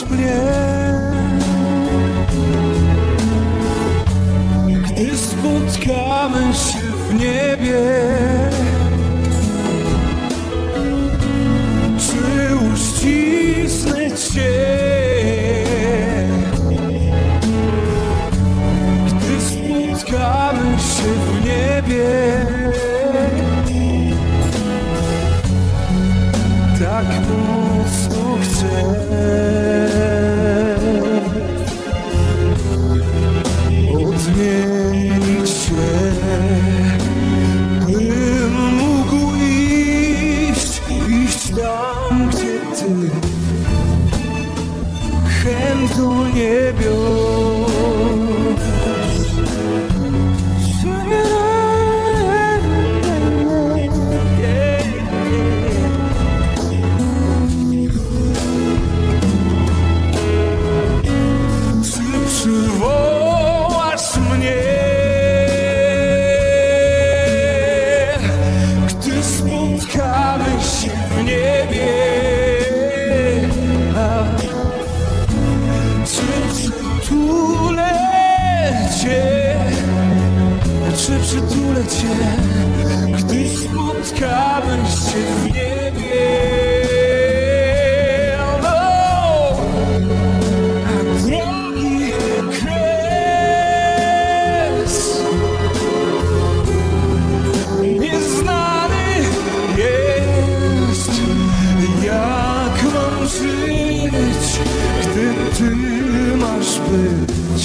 Mnie? Gdy spotkamy się w niebie Czy uścisnę Cię? Gdy spotkamy się w niebie Tak mocno chcę 큰 돌 예배 czy przytulę Cię, gdy spotkamy się w niebie? No. Drogi kres Nieznany jest Jak mam żyć Gdy Ty masz być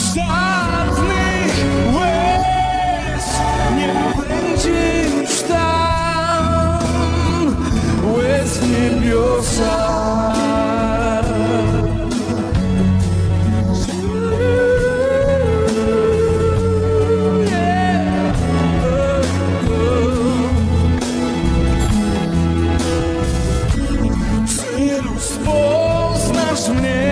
Штатный Уэйс не będzie już tam Łez niebiosa Poznasz mnie